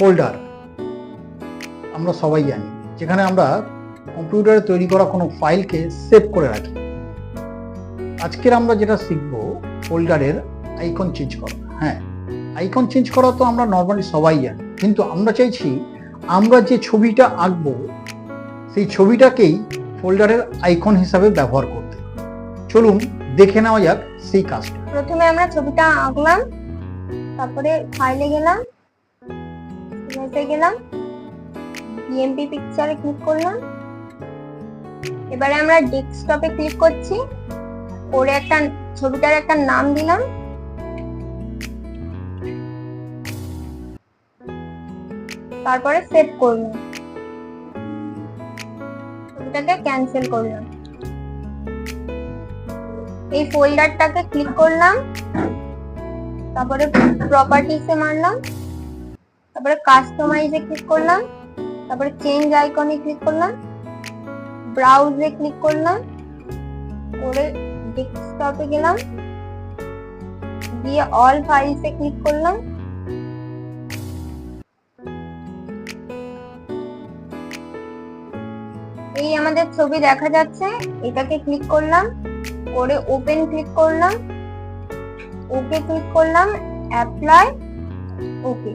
Folder আমরা সবাই জানি, যেখানে আমরা কম্পিউটারে তৈরি করা কোনো ফাইলকে সেভ করে রাখি। আজকের আমরা যেটা শিখব ফোল্ডারের আইকন চেঞ্জ করা। হ্যাঁ আইকন চেঞ্জ করা তো আমরা নর্মালি সবাই জানি, কিন্তু আমরা চাইছি আমরা যে ছবিটা আঁকবো, সেই ছবিটাকেই ফোল্ডারের আইকন হিসাবে ব্যবহার করতে। চলুন দেখে নেওয়া যাক সেই কাজটা। প্রথমে আমরা ছবিটা আঁকলাম, তারপরে ফাইলে গেলাম। ইমেজে গেলাম। বিএমপি পিকচারে ক্লিক করলাম। এবারে আমরা ডেস্কটপে ক্লিক করছি। করে একটা, ছবিটার একটা নাম দিলাম। তারপরে সেভ করলাম। ছবিটাকে ক্যান্সেল করলাম। এই ফোল্ডারটাকে ক্লিক করলাম। তারপরে প্রপার্টিসে মারলাম। তারপরে কাস্টমাইজে ক্লিক করলাম, তারপরে চেঞ্জ আইকনে ক্লিক করলাম ব্রাউজে ক্লিক করলাম, করে ডেস্কটপে গেলাম, দিয়ে অল ফাইলসে ক্লিক করলাম। এই আমাদের ছবি দেখা যাচ্ছে, এটাকে ক্লিক করলাম, করে ওপেন ক্লিক করলাম ওকে ক্লিক করলাম অ্যাপ্লাই ওকে